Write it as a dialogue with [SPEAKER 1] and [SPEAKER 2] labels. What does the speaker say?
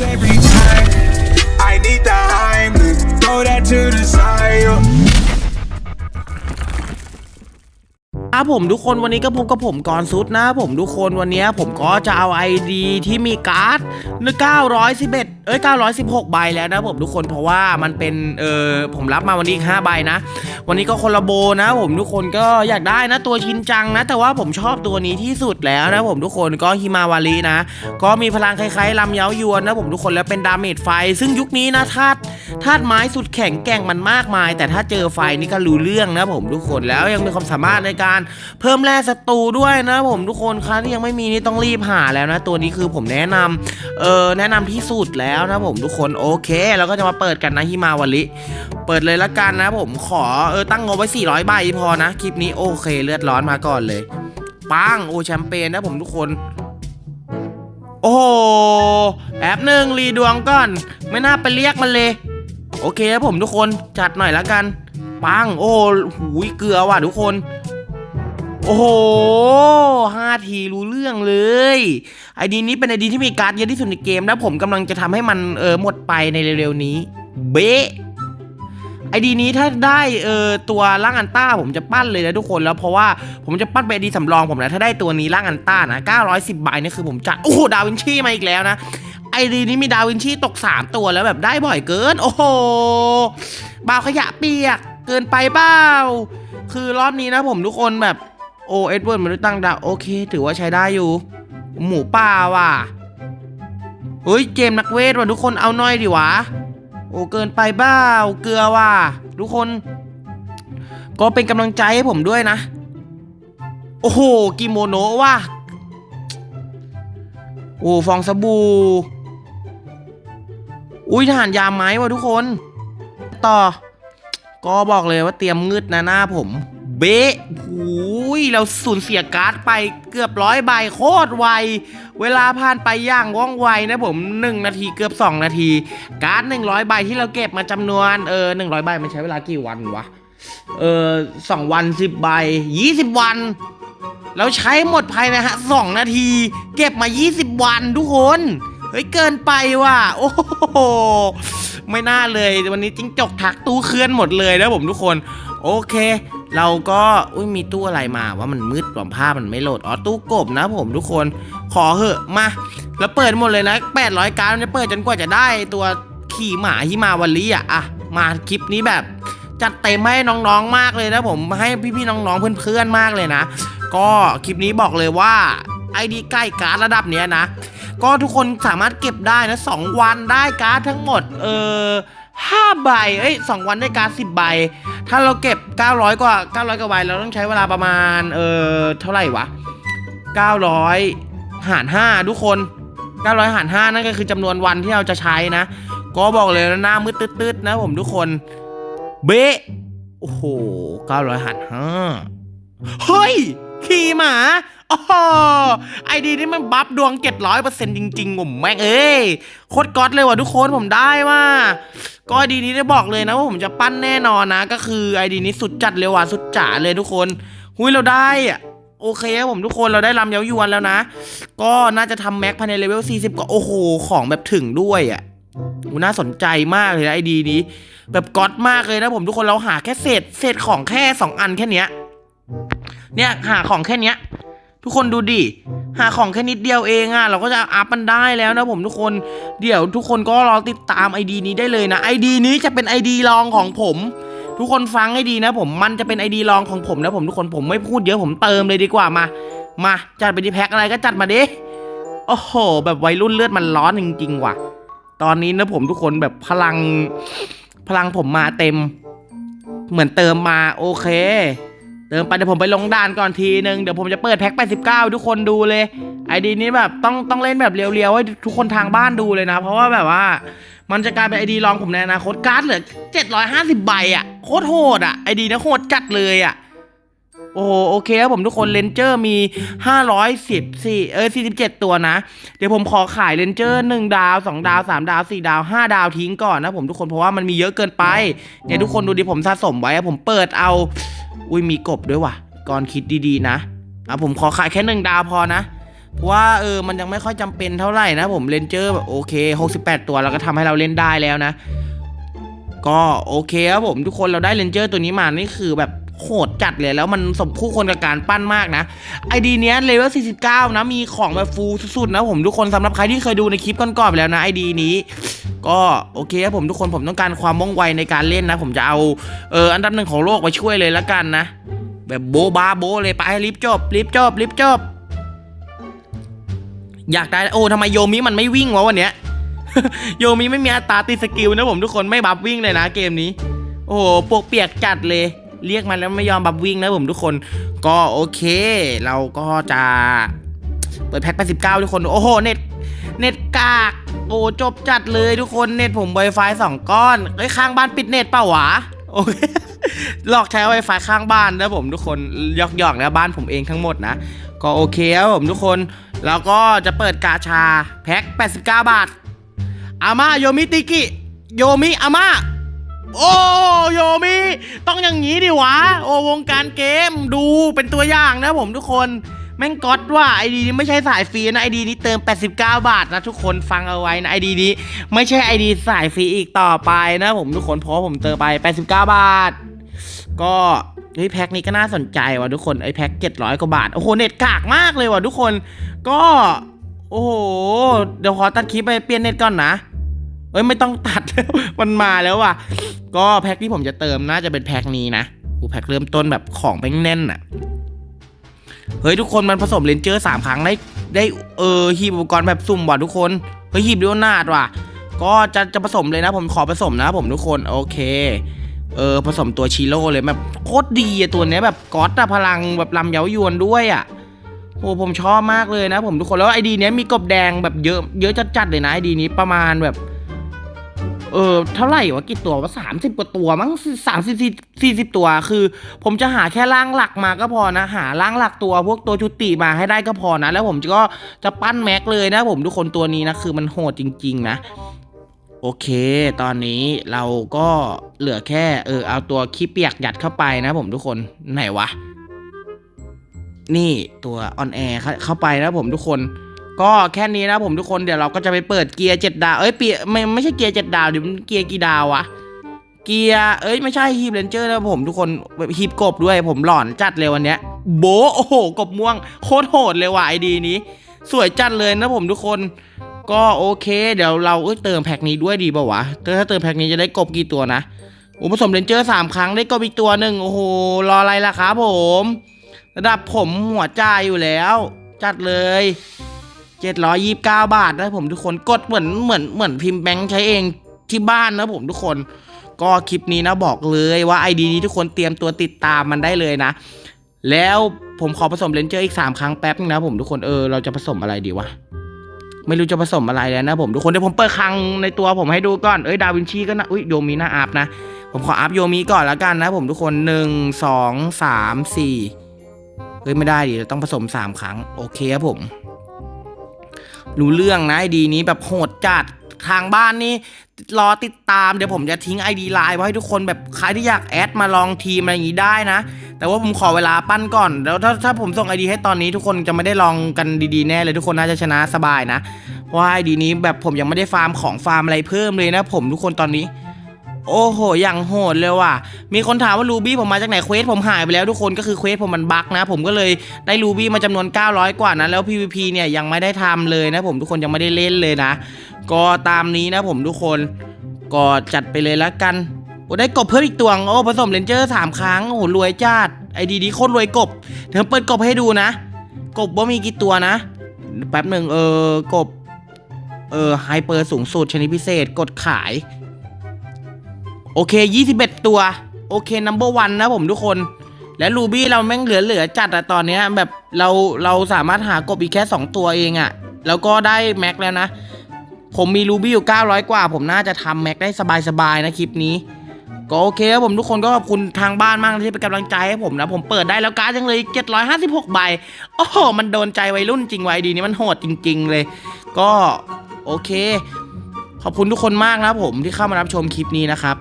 [SPEAKER 1] every time. I need the Heimlich, throw that to the side.
[SPEAKER 2] ครับผมทุกคนวันนี้ก็พบกับผมก่อนซุดนะ ผมทุกคนวันนี้ผมก็จะเอา ID ที่มีการ์ด911 เอ้ย 916 ใบแล้วนะผมทุกคนเพราะว่ามันเป็นเออผมรับมาวันนี้อีก5ใบนะ วันนี้ก็คนละโบนะ ผมทุกคนก็อยากได้นะตัวชินจังนะ แต่ว่าผมชอบตัวนี้ที่สุดแล้วนะผมทุกคนก็ฮิมาวารีนะ ก็มีพลังคล้ายๆลำเย้ายวนนะผมทุกคนแล้วเป็นดาเมจไฟ ซึ่งยุคนี้นะธาตุธาตุไม้สุดแข็งแกร่งมันมากมาย แต่ถ้าเจอไฟนี่ก็รู้เรื่องนะผมทุกคนแล้วยังมีความสามารถในการเพิ่มแร่ศัตรูด้วยนะผมทุกคนครับที่ยังไม่มีนี่ต้องรีบหาแล้วนะ ตัวนี้คือผมแนะนำเออแนะนำที่สุดแล้วนะผมทุกคนโอเคเราก็จะมาเปิดกันนะฮิมาวาริเปิดเลยละกันนะผมขอเออตั้งงบไว้ 400 ใบพอนะคลิปนี้โอเคเลือดร้อนมาก่อนเลยปังโอแชมเปญนะผมทุกคน โอ้โหแป๊บหนึ่งรีดวงก่อน ไม่น่าไปเรียกมันเลย โอเคครับผมทุกคนจัดหน่อยละกันปังโอ้หูยเกลือว่ะทุกคน โอ้โหห้าทีรู้เรื่องเลย ไอดีนี้เป็นไอดีที่มีการ์ดเยอะที่สุดในเกม แล้วผมกำลังจะทำให้มันเออหมดไปในเร็วๆนี้ เบ๊ะไอดีนี้ถ้าได้เออตัวร่างอันต้าผมจะปั้นเลยนะทุกคนแล้วเพราะว่าผมจะปั้นเป็นไอดีสำรองผมนะถ้าได้ตัวนี้ร่างอันต้านะ910ใบนี่คือผมจัดโอ้โหดาวินชีมาอีกแล้วนะไอดีนี้มีดาวินชีตก 3 ตัวแล้วแบบได้บ่อยเกิน โอ้โหบาวขยะเปียกเกินไปเปล่าคือรอบนี้นะผมทุกคนแบบ โอเอ็ดเวิร์ดมนุษย์ตั้งดาวโอเค ถือว่าใช้ได้อยู่ หมูป่าว่ะเฮ้ยเจมส์นักเวทว่ะทุกคนเอาหน่อยดิวะ โอ้เกินไปเปล่าเกลือว่ะทุกคน ก็เป็นกำลังใจให้ผมด้วยนะ โอ้โหกิโมโนะว่ะโอ้ฟองสบู่อุ้ยทหารยามไม้ว่ะทุกคน ต่อ ก็บอกเลยว่าเตรียมงึดนะหน้าผม เบ๊ะหูยเราสูญเสียการ์ดไปเกือบร้อยใบโคตรไว เวลาผ่านไปอย่างว่องไวนะผม 1 นาทีเกือบ 2 นาที การ์ด 100 ใบที่เราเก็บมาจำนวนเออ100 ใบมันใช้เวลากี่วันวะ เออสองวันสิบใบยี่สิบวันแล้วใช้หมดภายในฮะสองนาที เก็บมา 20 วันทุกคน เฮ้ยเกินไปว่ะโอ้โหไม่น่าเลยวันนี้จิ้งจกทักตู้เคลื่อนหมดเลยนะผมทุกคน โอเค เราก็อุ้ยมีตู้อะไรมาว่ามันมืดกว่าภาพมันไม่โหลด อ๋อ ตู้กบนะผมทุกคน ขอเหอะมา แล้วเปิดหมดเลยนะ800การดจะเปิดจนกว่าจะได้ตัวขี่หมาฮิมาวันลีอะอะ มาคลิปนี้แบบ จัดเต็มให้น้องๆมากเลยนะผมให้พี่ๆน้องๆเพื่อนๆมากเลยนะ ก็คลิปนี้บอกเลยว่าไอดีใกล้การ์ดระดับเนี้ยนะ ก็ทุกคนสามารถเก็บได้นะ2วันได้การ์ดทั้งหมด เออห้าใบ เอ้ยสองวันได้การ์ดสิบใบ ถ้าเราเก็บ 900 กว่า 900 กว่าใบเราต้องใช้เวลาประมาณ เออเท่าไหร่วะ 900 หาร 5 ทุกคน 900 หาร 5 นั่นก็คือจำนวนวันที่เราจะใช้นะ ก็บอกเลยนะหน้ามืดตืดๆนะผมทุกคน เบะโอ้โห 900 หาร 5 เฮ้ย ขี่หมา ออไอดีนี่มันบัฟดวง 700%จริงๆผมแม่งเอ้ยโคตรก๊อตเลยว่ะทุกคนผมได้ว่าก็ไอดีนี้ได้บอกเลยนะว่าผมจะปั้นแน่นอนนะ ก็คือไอดีนี้สุดจัดเลยว่ะสุดจ๋าเลยทุกคนหุยเราได้อะโอเคครับผมทุกคนเราได้ลำเย้ายวนแล้วนะ ก็น่าจะทำแม็กภายในเลเวล 40 ก็โอ้โห ของแบบถึงด้วยอะน่าสนใจมากเลยนะไอดีนี้ แบบก๊อตมากเลยนะผมทุกคนเราหาแค่เศษเศษของแค่ 2 อันแค่เนี้ยเนี่ยหาของแค่เนี้ย ทุกคนดูดิ หาของแค่นิดเดียวเองอะเราก็จะอัพมันได้แล้วนะผมทุกคน เดี๋ยวทุกคนก็รอติดตามไอดีนี้ได้เลยนะไอดีนี้จะเป็นไอดีรองของผม ทุกคนฟังให้ดีนะ ผม มันจะเป็นไอดีรองของผมนะผมทุกคน ผมไม่พูดเยอะผมเติมเลยดีกว่ามา มาจัดไปที่แพ็คอะไรก็จัดมาดิ โอ้โห แบบวัยรุ่นเลือดมันร้อนจริงๆว่ะ ตอนนี้นะผมทุกคนแบบพลัง พลังผมมาเต็ม เหมือนเติมมาโอเค เติมไปเดี๋ยวผมไปลงด่านก่อนทีนึงเดี๋ยวผมจะเปิดแพ็ค89 ทุกคนดูเลย ไอดีนี้แบบต้องต้องเล่นแบบเรียวๆให้ทุกคนทางบ้านดูเลยนะ เพราะว่าแบบว่า มันจะกลายเป็นไอดีรองผมในอนาคตการ์ดเหลือ 750 ใบอะโคตรโหดอะไอดีนะโหดจัดเลยอะโอ้โหโอเคครับผมทุกคนเลนเจอร์มี 514เออ47 ตัวนะ เดี๋ยวผมขอขายเลนเจอร์1ดาว 2 ดาว 3 ดาว 4 ดาว 5 ดาวทิ้งก่อนนะผมทุกคนเพราะว่ามันมีเยอะเกินไปเนี่ยทุกคนดูดิผมสะสมไว้ผมเปิดเอา อุ้ยมีกบด้วยว่ะก่อนคิดดีๆนะอะผมขอขายแค่หนึ่งดาวพอนะ เพราะว่าเออมันยังไม่ค่อยจำเป็นเท่าไหร่นะผมเลนเจอร์แบบโอเค 68 ตัวแล้วก็ทำให้เราเล่นได้แล้วนะ ก็โอเคครับผมทุกคนเราได้เลนเจอร์ตัวนี้มานี่คือแบบโหดจัดเลยแล้วมันสมคู่คนกับการปั้นมากนะไอดีเนี้ยเลเวล 49 นะ มีของแบบฟูลสุดๆนะผมทุกคนสำหรับใครที่เคยดูในคลิปก่อนๆไปแล้วนะไอดีนี้ ก็โอเคครับผมทุกคนผมต้องการความว่องไวในการเล่นนะ ผมจะเอาเอออันดับหนึ่งของโลกไปช่วยเลยละกันนะ แบบโบบาโบเลยไปรีบจบรีบจบรีบจบ อยากได้โอ้ทำไมโยมิมันไม่วิ่งวะวันเนี้ยโยมิไม่มีอัตราติสกิลนะผมทุกคนไม่บัฟวิ่งเลยนะเกมนี้ โอ้โหปวกเปียกจัดเลย เรียกมันแล้วไม่ยอมบัฟวิ่งนะผมทุกคน ก็โอเค เราก็จะเปิดแพ็ค89ทุกคน โอ้โหเน็ตเน็ตกาก โอ้จบจัดเลยทุกคนเน็ตผม Wi-Fi สองก้อนเอ้ข้างบ้านปิดเน็ตเปล่าวะโอเคหลอกใช้ Wi-Fi ข้างบ้านนะผมทุกคนหยอกๆนะบ้านผมเองทั้งหมดนะ ก็โอเคครับผมทุกคนแล้วก็จะเปิดกาชาแพ็ค89 บาทอาม่าโยมิติกิโยมิอาม่าโอ้โยมิต้องอย่างนี้ดิวะ โอวงการเกมดูเป็นตัวอย่างนะผมทุกคน แม่งก๊อตว่าไอดีนี้ไม่ใช่สายฟรีนะไอดีนี้เติม 89 บาทนะทุกคนฟังเอาไว้นะไอดีนี้ไม่ใช่ไอดีสายฟรีอีกต่อไปนะผมทุกคนเพราะผมเติมไป 89 บาท ก็เฮ้ยแพ็คนี้ก็น่าสนใจว่ะทุกคนไอแพ็ค700 กว่าบาท โอ้โหเน็ตกากมากเลยว่ะทุกคนก็โอ้โห เดี๋ยวขอตัดคลิปไปเปลี่ยนเน็ตก่อนนะ เอ้ยไม่ต้องตัดแล้วมันมาแล้วว่ะ ก็แพ็คที่ผมจะเติมน่าจะเป็นแพ็คนี้นะอูแพ็คเริ่มต้นแบบของแม่งแน่นอะ เฮ้ยทุกคนมันผสมเลนเจอร์สามครั้งได้ได้เออหีบอุปกรณ์แบบสุ่มว่ะทุกคนเฮ้ยหีบดิวนาดว่ะ ก็จะจะผสมเลยนะ ผมขอผสมนะผมทุกคนโอเคเออผสมตัวชิโร่เลยแบบโคตรดีอะตัวเนี้ยแบบก๊อตอะพลังแบบลำเย้ายวนด้วยอะโอ้ผมชอบมากเลยนะ ผมทุกคนแล้วไอดีเนี้ยมีกบแดงแบบเยอะเยอะจัดๆเลยนะไอดีนี้ประมาณแบบ เออเท่าไหร่วะกี่ตัววะสามสิบกว่าตัวมั้งสามสิบสี่สิบตัวคือ ผมจะหาแค่ร่างหลักมาก็พอนะ หาร่างหลักตัวพวกตัวชุติมาให้ได้ก็พอนะ แล้วผมก็จะปั้นแม็กเลยนะ ผมทุกคนตัวนี้นะคือมันโหดจริง ๆ นะโอเค ตอนนี้เราก็เหลือแค่เออเอาตัวขี้เปียกยัดเข้าไปนะผมทุกคนไหนวะ นี่ตัวออนแอร์เข้าไปนะผมทุกคน ก็แค่นี้นะผมทุกคนเดี๋ยวเราก็จะไปเปิดเกียร์เจ็ดดาว เอ้ยเปียไม่ไม่ใช่เกียร์เจ็ดดาวเดี๋ยวมันเกียร์กี่ดาววะเกียร์เอ้ยไม่ใช่ฮีบเรนเจอร์นะผมทุกคนแบบฮีบกบด้วยผมหลอนจัดเลยวันเนี้ย โบโอ้โหกบม่วงโคตรโหดเลยว่ะไอดีนี้ สวยจัดเลยนะผมทุกคนก็โอเคเดี๋ยวเราเอ้ยเติมแพ็คนี้ด้วยดีป่าวะถ้าเติมแพ็คนี้จะได้กบกี่ตัวนะโอ้ผสมเรนเจอร์สามครั้งได้กบอีกตัวหนึ่งโอ้โหรออะไรล่ะครับผม ระดับผมหัวใจอยู่แล้ว จัดเลย 729 บาทนะผมทุกคนกดเหมือนเหมือนเหมือนพิมพ์แบงค์ใช้เองที่บ้านนะผมทุกคน ก็คลิปนี้นะบอกเลยว่าไอดีนี้ทุกคนเตรียมตัวติดตามมันได้เลยนะ แล้วผมขอผสมเลนเจอร์อีก 3 ครั้งแป๊บนึงนะผมทุกคนเออเราจะผสมอะไรดีวะไม่รู้จะผสมอะไรแล้วนะผมทุกคนเดี๋ยวผมเปิดคลังในตัวผมให้ดูก่อนเอ้ยดาวินชีก็นะอุ้ยโยมีหน่าอัพนะ ผมขออัพโยมีก่อนแล้วกันนะผมทุกคนหนึ่งสองสามสี่เฮ้ยไม่ได้ดิเราต้องผสมสามครั้งโอเคครับผม รู้เรื่องนะไอดีนี้แบบโหดจัดทางบ้านนี่รอติดตามเดี๋ยวผมจะทิ้ง ID ไลน์ไว้ให้ทุกคนแบบใครที่อยากแอดมาลองทีมอะไรอย่างนี้ได้นะ แต่ว่าผมขอเวลาปั้นก่อน แล้วถ้าถ้าผมส่ง ID ให้ตอนนี้ทุกคนจะไม่ได้ลองกันดีๆแน่เลยทุกคนน่าจะชนะสบายนะเพราะไอดีนี้แบบผมยังไม่ได้ฟาร์มของฟาร์มอะไรเพิ่มเลยนะ ผมทุกคนตอนนี้ โอ้โห อย่างโหดเลยว่ะ มีคนถามว่ารูบี้ผมมาจากไหนเควสผมหายไปแล้วทุกคนก็คือเควสผมมันบั๊กนะ ผมก็เลยได้รูบี้มาจำนวน 900 กว่านะแล้ว PVP เนี่ยยังไม่ได้ทำเลยนะ ผมทุกคนยังไม่ได้เล่นเลยนะ ก็ตามนี้นะผมทุกคนก็จัดไปเลยแล้วกันโอ้ได้กบเพิ่มอีกตัวงโอ้ผสมเลนเจอร์สามครั้งโอ้โหรวยจัดไอดีดีโคตรรวยกบเดี๋ยวเปิดกบให้ดูนะ กบว่ามีกี่ตัวนะ แป๊บหนึ่งเออกบเออไฮเปอร์สูงสุดชนิดพิเศษกดขาย โอเค 21 ตัว โอเคนัมเบอร์วันนะผมทุกคน และรูบี้เราแม่งเหลือเหลือจัดอะตอนเนี้ยแบบเราเราสามารถหากบอีกแค่ 2 ตัวเองอะแล้วก็ได้แม็กแล้วนะ ผมมีรูบี้อยู่ 900 กว่า ผมน่าจะทำแม็กได้สบายๆนะคลิปนี้ก็โอเคครับผมทุกคนก็ขอบคุณทางบ้านมากที่เป็นกำลังใจให้ผมนะผมเปิดได้แล้วการ์ดยังเลย 756 ใบโอ้โหมันโดนใจวัยรุ่นจริงวัยดีนี้มันโหดจริง ๆ เลย ก็โอเค ขอบคุณทุกคนมากนะผมที่เข้ามารับชมคลิปนี้นะครับ